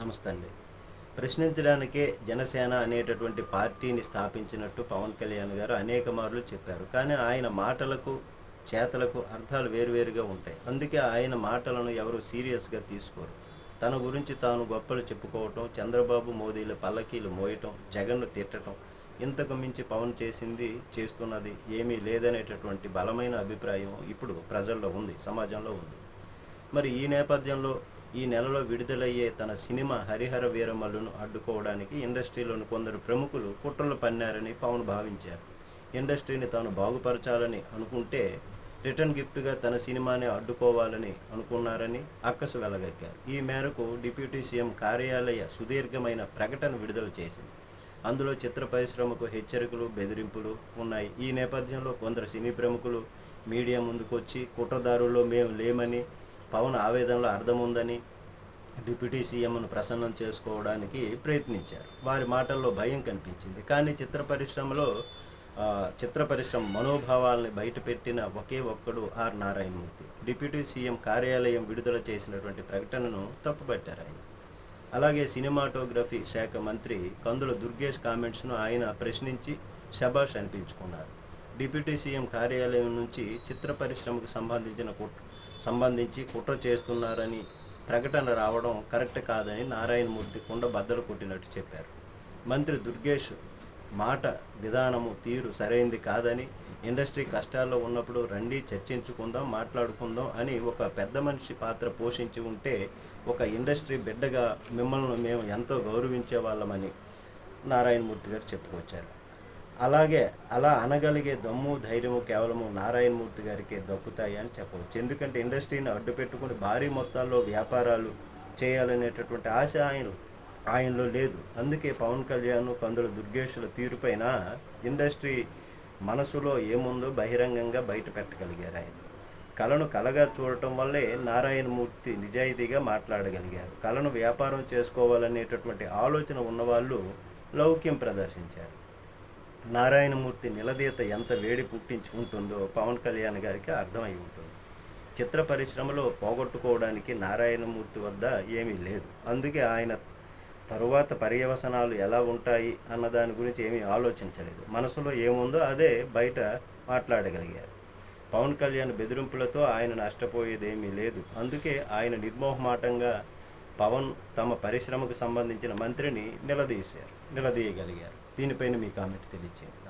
నమస్తే అండి ప్రశ్నించడానికే జనసేన అనేటటువంటి పార్టీని స్థాపించినట్టు పవన్ కళ్యాణ్ గారు అనేక మార్లు చెప్పారు. కానీ ఆయన మాటలకు చేతలకు అర్థాలు వేరువేరుగా ఉంటాయి. అందుకే ఆయన మాటలను ఎవరు సీరియస్గా తీసుకోరు. తన గురించి తాను గొప్పలు చెప్పుకోవటం చంద్రబాబు మోదీల పల్లకీలు మోయటం జగన్ను తిట్టడం ఇంతకు మించి పవన్ చేసింది చేస్తున్నది ఏమీ లేదనేటటువంటి బలమైన అభిప్రాయం ఇప్పుడు ప్రజల్లో ఉంది సమాజంలో ఉంది. మరి ఈ నేపథ్యంలో ఈ నెలలో విడుదలయ్యే తన సినిమా హరిహర వీరమల్లును అడ్డుకోవడానికి ఇండస్ట్రీలోని కొందరు ప్రముఖులు కుట్రలు పన్నారని పవన్ భావించారు. ఇండస్ట్రీని తాను బాగుపరచాలని అనుకుంటే రిటర్న్ గిఫ్ట్గా తన సినిమాని అడ్డుకోవాలని అనుకున్నారని అక్కసు వెలగక్కారు. ఈ మేరకు డిప్యూటీ సీఎం కార్యాలయ సుదీర్ఘమైన ప్రకటన విడుదల చేసింది. అందులో చిత్ర పరిశ్రమకు హెచ్చరికలు బెదిరింపులు ఉన్నాయి. ఈ నేపథ్యంలో కొందరు సినీ ప్రముఖులు మీడియా ముందుకొచ్చి కుట్రదారుల్లో మేము లేమని పవన్ ఆవేదనలో అర్థం ఉందని డిప్యూటీ సీఎంను ప్రసన్నం చేసుకోవడానికి ప్రయత్నించారు. వారి మాటల్లో భయం కనిపించింది. కానీ చిత్ర పరిశ్రమలో చిత్ర పరిశ్రమ మనోభావాల్ని బయటపెట్టిన ఒకే ఒక్కడు ఆర్ నారాయణమూర్తి. డిప్యూటీ సీఎం కార్యాలయం విడుదల చేసినటువంటి ప్రకటనను తప్పుపట్టారు ఆయన. అలాగే సినిమాటోగ్రఫీ శాఖ మంత్రి కందుల దుర్గేష్ కామెంట్స్ను ఆయన ప్రశ్నించి శబాష్ అనిపించుకున్నారు. డిప్యూటీ సీఎం కార్యాలయం నుంచి చిత్ర పరిశ్రమకు సంబంధించిన సంబంధించి కుట్ర చేస్తున్నారని ప్రకటన రావడం కరెక్ట్ కాదని నారాయణమూర్తి కుండ బద్దలు కొట్టినట్టు చెప్పారు. మంత్రి దుర్గేష్ మాట విధానము తీరు సరైంది కాదని ఇండస్ట్రీ కష్టాల్లో ఉన్నప్పుడు రండి చర్చించుకుందాం మాట్లాడుకుందాం అని ఒక పెద్ద మనిషి పాత్ర పోషించి ఉంటే ఒక ఇండస్ట్రీ బిడ్డగా మిమ్మల్ని మేము ఎంతో గౌరవించే వాళ్ళమని నారాయణమూర్తి గారు చెప్పుకొచ్చారు. అలాగే అలా అనగలిగే దమ్ము ధైర్యము కేవలము నారాయణమూర్తి గారికే దక్కుతాయి అని చెప్పవచ్చు. ఎందుకంటే ఇండస్ట్రీని అడ్డు పెట్టుకుని భారీ మొత్తాల్లో వ్యాపారాలు చేయాలనేటటువంటి ఆశ ఆయన ఆయనలో లేదు. అందుకే పవన్ కళ్యాణ్ కందుల దుర్గేషుల తీరుపైన ఇండస్ట్రీ మనసులో ఏముందో బహిరంగంగా బయట పెట్టగలిగారు ఆయన. కళను కళగా చూడటం వల్లే నారాయణమూర్తి నిజాయితీగా మాట్లాడగలిగారు. కళను వ్యాపారం చేసుకోవాలనేటటువంటి ఆలోచన ఉన్నవాళ్ళు లౌక్యం ప్రదర్శించారు. నారాయణమూర్తి నిలదీత ఎంత వేడి పుట్టించుకుంటుందో పవన్ కళ్యాణ్ గారికి అర్థమై ఉంటుంది. చిత్ర పరిశ్రమలో పోగొట్టుకోవడానికి నారాయణమూర్తి వద్ద ఏమీ లేదు. అందుకే ఆయన తరువాత పర్యవసనాలు ఎలా ఉంటాయి అన్న దాని గురించి ఏమీ ఆలోచించలేదు. మనసులో ఏముందో అదే బయట మాట్లాడగలిగారు. పవన్ కళ్యాణ్ బెదిరింపులతో ఆయన నష్టపోయేదేమీ లేదు. అందుకే ఆయన నిర్మోహమాటంగా పవన్ తమ పరిశ్రమకు సంబంధించిన మంత్రిని నిలదీశారు నిలదీయగలిగారు. దీనిపైన మీ కామెంట్ తెలియచేయండి.